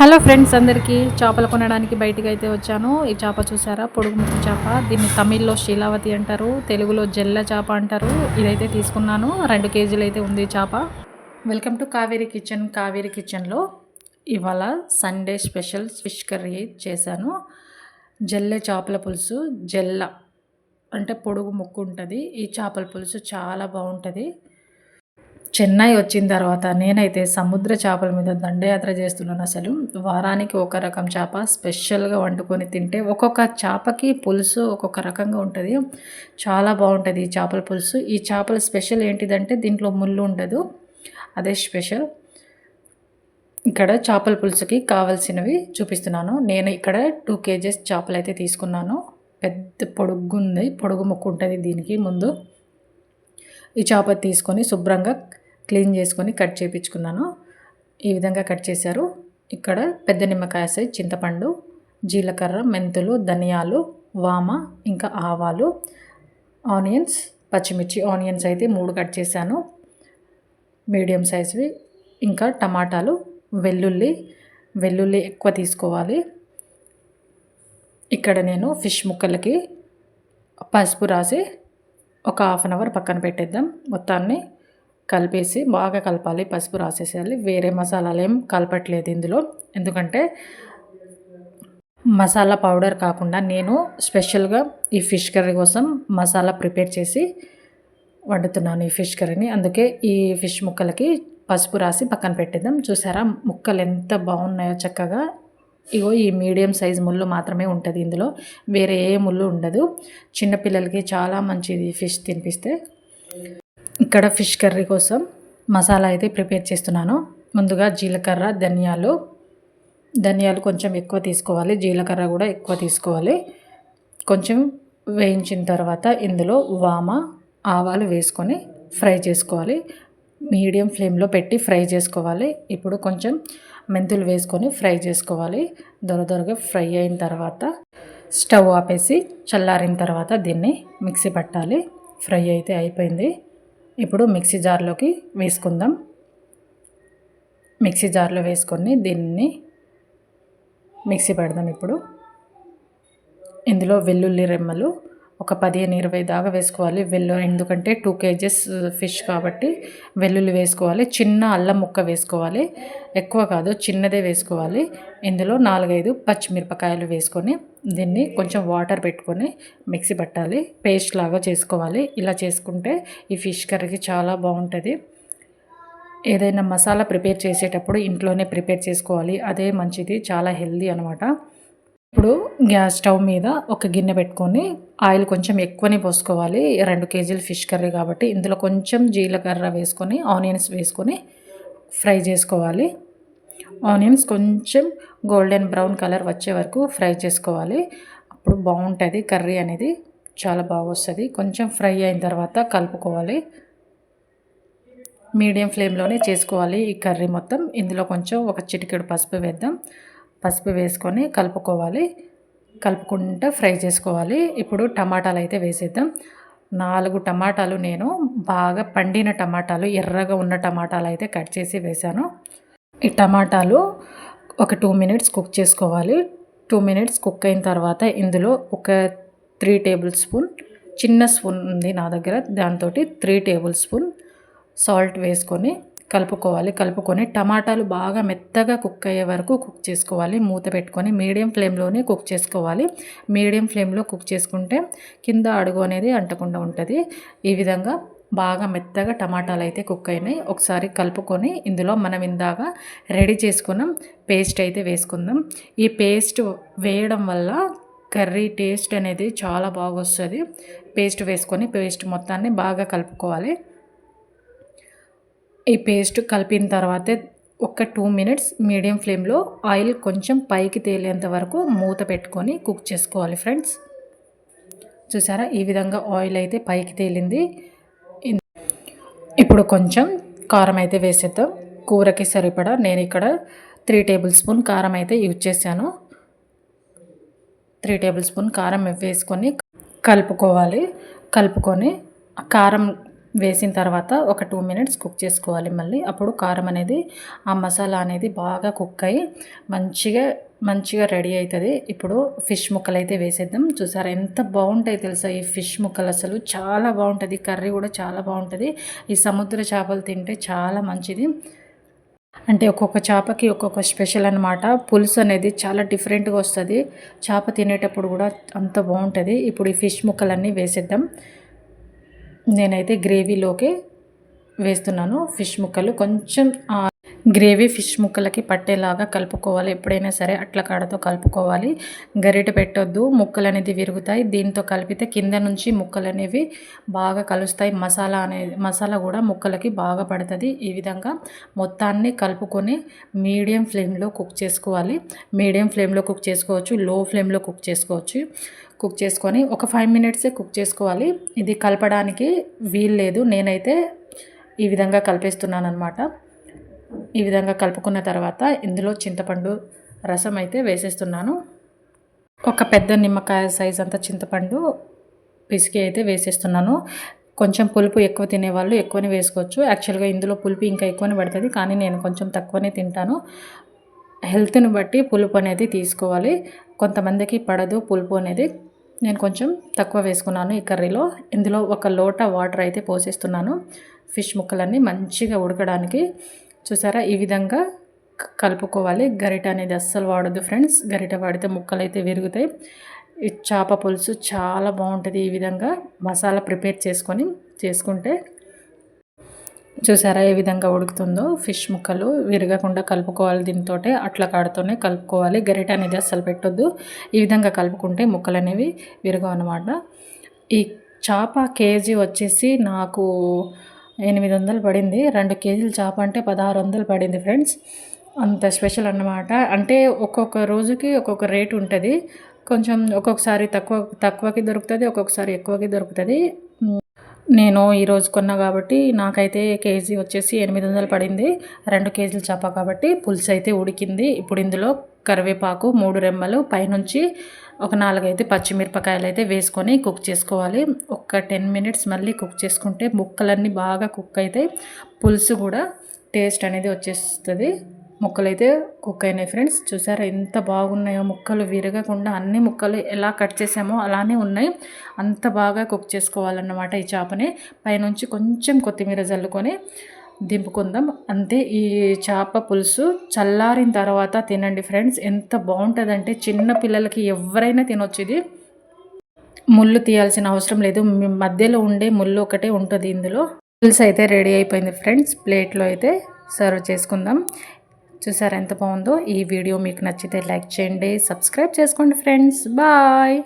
Hello friends అందరికీ చేపలు కొనడానికి బయటకు అయితే వచ్చాను. ఈ చేప చూసారా? పొడుగు ముక్కు చేప. దీన్ని తమిళ్ళో శీలావతి అంటారు తెలుగులో జల్ల చేప అంటారు. ఇదైతే తీసుకున్నాను. రెండు కేజీలు అయితే ఉంది చేప. Welcome to Kaveri Kitchen Kaveri కిచెన్లో ఇవాళ సండే స్పెషల్ ఫిష్ కర్రీ చేశాను. జల్లె చేపల పులుసు జల్ల అంటే పొడుగు ముక్కు ఉంటుంది. ఈ చేపల పులుసు చాలా బాగుంటుంది. చెన్నై వచ్చిన తర్వాత నేనైతే సముద్ర చేపల మీద దండయాత్ర చేస్తున్నాను అసలు. వారానికి ఒక రకం చేప స్పెషల్గా వండుకొని తింటే ఒక్కొక్క చేపకి పులుసు ఒక్కొక్క రకంగా ఉంటుంది. చాలా బాగుంటుంది ఈ చేపల పులుసు. ఈ చేపల స్పెషల్ ఏంటిదంటే దీంట్లో ముళ్ళు ఉండదు. అదే స్పెషల్. ఇక్కడ చేపల పులుసుకి కావాల్సినవి చూపిస్తున్నాను. నేను ఇక్కడ టూ కేజెస్ చేపలు అయితే తీసుకున్నాను. పెద్ద పొడుగుంది పొడుగు ముక్కు ఉంటుంది దీనికి ముందు. ఈ చేప తీసుకొని శుభ్రంగా క్లీన్ చేసుకొని కట్ చేయించుకున్నాను ఈ విధంగా కట్ చేశారు. ఇక్కడ పెద్ద నిమ్మకాయ సైజ్ చింతపండు జీలకర్ర మెంతులు ధనియాలు వామ ఇంకా ఆవాలు ఆనియన్స్ పచ్చిమిర్చి ఆనియన్స్ అయితే మూడు కట్ చేశాను. మీడియం సైజ్వి ఇంకా టమాటాలు వెల్లుల్లి వెల్లుల్లి ఎక్కువ తీసుకోవాలి. ఇక్కడ నేను ఫిష్ ముక్కలకి పసుపు రాసి ఒక హాఫ్ అన్ అవర్ పక్కన పెట్టేద్దాం. మొత్తాన్ని కలిపేసి బాగా కలపాలి పసుపు రాసేసేయాలి. వేరే మసాలాలు ఏం కలపట్లేదు ఇందులో. ఎందుకంటే మసాలా పౌడర్ కాకుండా నేను స్పెషల్గా ఈ ఫిష్ కర్రీ కోసం మసాలా ప్రిపేర్ చేసి వండుతున్నాను ఈ ఫిష్ కర్రీని. అందుకే ఈ ఫిష్ ముక్కలకి పసుపు రాసి పక్కన పెట్టేద్దాం. చూసారా ముక్కలు ఎంత బాగున్నాయో చక్కగా. ఇగో ఈ మీడియం సైజ్ ముళ్ళు మాత్రమే ఉంటుంది ఇందులో. వేరే ఏ ముళ్ళు ఉండదు. చిన్నపిల్లలకి చాలా మంచిది ఫిష్ తినిపిస్తే. ఇక్కడ ఫిష్ కర్రీ కోసం మసాలా అయితే ప్రిపేర్ చేస్తున్నాను. ముందుగా జీలకర్ర ధనియాలు. ధనియాలు కొంచెం ఎక్కువ తీసుకోవాలి. జీలకర్ర కూడా ఎక్కువ తీసుకోవాలి. కొంచెం వేయించిన తర్వాత ఇందులో వామ ఆవాలు వేసుకొని ఫ్రై చేసుకోవాలి. మీడియం ఫ్లేమ్లో పెట్టి ఫ్రై చేసుకోవాలి. ఇప్పుడు కొంచెం మెంతులు వేసుకొని ఫ్రై చేసుకోవాలి. దొర దొరగా ఫ్రై అయిన తర్వాత స్టవ్ ఆపేసి చల్లారిన తర్వాత దీన్ని మిక్సీ పట్టాలి. ఫ్రై అయితే అయిపోయింది. ఇప్పుడు మిక్సీ జార్లోకి వేసుకుందాం. మిక్సీ జార్లో వేసుకొని దీన్ని మిక్సీ పెడదాం ఇప్పుడు. ఇందులో వెల్లుల్లి రెమ్మలు ఒక పదిహేను ఇరవై దాకా వేసుకోవాలి వెల్లు. ఎందుకంటే టూ కేజెస్ ఫిష్ కాబట్టి వెల్లుల్లి వేసుకోవాలి. చిన్న అల్లం ముక్క వేసుకోవాలి. ఎక్కువ కాదు చిన్నదే వేసుకోవాలి. ఇందులో నాలుగైదు పచ్చిమిరపకాయలు వేసుకొని దీన్ని కొంచెం వాటర్ పెట్టుకొని మిక్సీ పట్టాలి. పేస్ట్ లాగా చేసుకోవాలి. ఇలా చేసుకుంటే ఈ ఫిష్ కర్రీకి చాలా బాగుంటుంది. ఏదైనా మసాలా ప్రిపేర్ చేసేటప్పుడు ఇంట్లోనే ప్రిపేర్ చేసుకోవాలి. అదే మంచిది చాలా హెల్దీ అనమాట ఇప్పుడు గ్యాస్ స్టవ్ మీద ఒక గిన్నె పెట్టుకొని ఆయిల్ కొంచెం ఎక్కువనే పోసుకోవాలి. రెండు కేజీలు ఫిష్ కర్రీ కాబట్టి ఇందులో కొంచెం జీలకర్ర వేసుకొని ఆనియన్స్ వేసుకొని ఫ్రై చేసుకోవాలి. ఆనియన్స్ కొంచెం గోల్డెన్ బ్రౌన్ కలర్ వచ్చే వరకు ఫ్రై చేసుకోవాలి. అప్పుడు బాగుంటుంది కర్రీ అనేది. చాలా బాగా వస్తుంది. కొంచెం ఫ్రై అయిన తర్వాత కలుపుకోవాలి. మీడియం ఫ్లేమ్లోనే చేసుకోవాలి ఈ కర్రీ మొత్తం. ఇందులో కొంచెం ఒక చిటికెడు పసుపు వేద్దాం. పసుపు వేసుకొని కలుపుకోవాలి. కలుపుకుంటూ ఫ్రై చేసుకోవాలి. ఇప్పుడు టమాటాలు అయితే వేసేద్దాం. నాలుగు టమాటాలు నేను బాగా పండిన టమాటాలు ఎర్రగా ఉన్న టమాటాలు అయితే కట్ చేసి వేశాను. ఈ టమాటాలు ఒక టూ మినిట్స్ కుక్ చేసుకోవాలి. టూ మినిట్స్ కుక్ అయిన తర్వాత ఇందులో ఒక త్రీ టేబుల్ స్పూన్ చిన్న స్పూన్ ఉంది నా దగ్గర దాంతో త్రీ టేబుల్ స్పూన్ సాల్ట్ వేసుకొని కలుపుకోవాలి. కలుపుకొని టమాటాలు బాగా మెత్తగా కుక్ అయ్యే వరకు కుక్ చేసుకోవాలి. మూత పెట్టుకొని మీడియం ఫ్లేమ్లోనే కుక్ చేసుకోవాలి. మీడియం ఫ్లేమ్లో కుక్ చేసుకుంటే కింద అడుగు అనేది అంటకుండా ఉంటుంది. ఈ విధంగా బాగా మెత్తగా టమాటాలు అయితే కుక్ అయినాయి. ఒకసారి కలుపుకొని ఇందులో మనం ఇందాక రెడీ చేసుకున్నాం పేస్ట్ అయితే వేసుకుందాం. ఈ పేస్ట్ వేయడం వల్ల కర్రీ టేస్ట్ అనేది చాలా బాగా వస్తుంది. పేస్ట్ వేసుకొని పేస్ట్ మొత్తాన్ని బాగా కలుపుకోవాలి. ఈ పేస్ట్ కలిపిన తర్వాతే ఒక టూ మినిట్స్ మీడియం ఫ్లేమ్లో ఆయిల్ కొంచెం పైకి తేలేంత వరకు మూత పెట్టుకొని కుక్ చేసుకోవాలి ఫ్రెండ్స్. చూసారా? ఈ విధంగా ఆయిల్ అయితే పైకి తేలింది. ఇప్పుడు కొంచెం కారం అయితే వేసేద్దాం. కూరకి సరిపడా నేను ఇక్కడ త్రీ టేబుల్ స్పూన్ కారం అయితే యూజ్ చేశాను. త్రీ టేబుల్ స్పూన్ కారం వేసుకొని కలుపుకోవాలి. కలుపుకొని కారం వేసిన తర్వాత ఒక టూ మినిట్స్ కుక్ చేసుకోవాలి మళ్ళీ. అప్పుడు కారం అనేది ఆ మసాలా అనేది బాగా కుక్ అయ్యి మంచిగా మంచిగా రెడీ అవుతుంది. ఇప్పుడు ఫిష్ ముక్కలు అయితే వేసేద్దాం. చూసారా ఎంత బాగుంటాయి తెలుసా ఈ ఫిష్ ముక్కలు అసలు? చాలా బాగుంటుంది. కర్రీ కూడా చాలా బాగుంటుంది. ఈ సముద్ర చేపలు తింటే చాలా మంచిది. అంటే ఒక్కొక్క చేపకి ఒక్కొక్క స్పెషల్ అనమాట పులుసు అనేది చాలా డిఫరెంట్గా వస్తుంది. చేప తినేటప్పుడు కూడా అంత బాగుంటుంది. ఇప్పుడు ఈ ఫిష్ ముక్కలన్నీ వేసేద్దాం. నేనైతే గ్రేవీలోకి వేస్తున్నాను ఫిష్ ముక్కలు. కొంచెం గ్రేవీ ఫిష్ ముక్కలకి పట్టేలాగా కలుపుకోవాలి. ఎప్పుడైనా సరే అట్ల కాడతో కలుపుకోవాలి. గరిట పెట్టొద్దు. ముక్కలు అనేది విరుగుతాయి. దీంతో కలిపితే కింద నుంచి ముక్కలు అనేవి బాగా కలుస్తాయి. మసాలా అనేది మసాలా కూడా ముక్కలకి బాగా పడుతుంది. ఈ విధంగా మొత్తాన్ని కలుపుకొని మీడియం ఫ్లేమ్లో కుక్ చేసుకోవాలి. మీడియం ఫ్లేమ్లో కుక్ చేసుకోవచ్చు. లో ఫ్లేమ్లో కుక్ చేసుకోవచ్చు. కుక్ చేసుకొని ఒక ఫైవ్ మినిట్సే కుక్ చేసుకోవాలి. ఇది కలపడానికి వీలు లేదు. నేనైతే ఈ విధంగా కలిపేస్తున్నాను అనమాట ఈ విధంగా కలుపుకున్న తర్వాత ఇందులో చింతపండు రసం అయితే వేసేస్తున్నాను. ఒక పెద్ద నిమ్మకాయ సైజ్ అంత చింతపండు పిసికి అయితే వేసేస్తున్నాను. కొంచెం పులుపు ఎక్కువ తినేవాళ్ళు ఎక్కువనే వేసుకోవచ్చు. యాక్చువల్గా ఇందులో పులుపు ఇంకా ఎక్కువనే పడుతుంది కానీ నేను కొంచెం తక్కువనే తింటాను. హెల్త్ని బట్టి పులుపు అనేది తీసుకోవాలి. కొంతమందికి పడదు పులుపు అనేది. నేను కొంచెం తక్కువ వేసుకున్నాను ఈ కర్రీలో. ఇందులో ఒక లోట వాటర్ అయితే పోసేస్తున్నాను. ఫిష్ ముక్కలన్నీ మంచిగా ఉడకడానికి. చూసారా? ఈ విధంగా కలుపుకోవాలి. గరిట అనేది అస్సలు వాడద్దు ఫ్రెండ్స్. గరిట వాడితే ముక్కలు అయితే విరుగుతాయి. ఈ చేప పులుసు చాలా బాగుంటుంది ఈ విధంగా మసాలా ప్రిపేర్ చేసుకొని చేసుకుంటే. చూసారా? ఏ విధంగా ఉడుకుతుందో. ఫిష్ ముక్కలు విరగకుండా కలుపుకోవాలి దీంతో అట్ల కాడుతోనే కలుపుకోవాలి. గరిట అనేది అస్సలు పెట్టొద్దు. ఈ విధంగా కలుపుకుంటే ముక్కలు అనేవి విరగవు అనమాట ఈ చేప కేజీ వచ్చేసి నాకు ఎనిమిది వందలు పడింది. రెండు కేజీలు చేప అంటే పదహారు వందలు పడింది ఫ్రెండ్స్. అంత స్పెషల్ అన్నమాట. అంటే ఒక్కొక్క రోజుకి ఒక్కొక్క రేట్ ఉంటుంది. కొంచెం ఒక్కొక్కసారి తక్కువ తక్కువకి దొరుకుతుంది ఒక్కొక్కసారి ఎక్కువకి దొరుకుతుంది. నేను ఈరోజు కొన్నా కాబట్టి నాకైతే కేజీ వచ్చేసి ఎనిమిది వందలు పడింది. రెండు కేజీలు చేప కాబట్టి పులుసు అయితే ఉడికింది. ఇప్పుడు ఇందులో కరివేపాకు మూడు రెమ్మలు పైనుంచి ఒక నాలుగైతే పచ్చిమిరపకాయలు అయితే వేసుకొని కుక్ చేసుకోవాలి. ఒక టెన్ మినిట్స్ మళ్ళీ కుక్ చేసుకుంటే ముక్కలన్నీ బాగా కుక్ అయితే పులుసు కూడా టేస్ట్ అనేది వచ్చేస్తుంది. ముక్కలు అయితే కుక్ అయినాయి ఫ్రెండ్స్. చూసారా ఎంత బాగున్నాయో ముక్కలు విరగకుండా అన్ని ముక్కలు ఎలా కట్ చేసామో అలానే ఉన్నాయి. అంత బాగా కుక్ చేసుకోవాలన్నమాట ఈ చేపని. పైనుంచి కొంచెం కొత్తిమీర చల్లుకొని దింపుకుందాం. అంతే ఈ చేప పులుసు చల్లారిన తర్వాత తినండి ఫ్రెండ్స్. ఎంత బాగుంటుందంటే చిన్న పిల్లలకి ఎవరైనా తినొచ్చు ఇది. ముళ్ళు తీయాల్సిన అవసరం లేదు. మధ్యలో ఉండే ముళ్ళు ఒకటే ఉంటుంది ఇందులో. పులుసు అయితే రెడీ అయిపోయింది ఫ్రెండ్స్. ప్లేట్లో అయితే సర్వ్ చేసుకుందాం. చూసారు ఎంత బాగుందో? ఈ వీడియో మీకు నచ్చితే లైక్ చేయండి సబ్స్క్రైబ్ చేసుకోండి ఫ్రెండ్స్. బాయ్!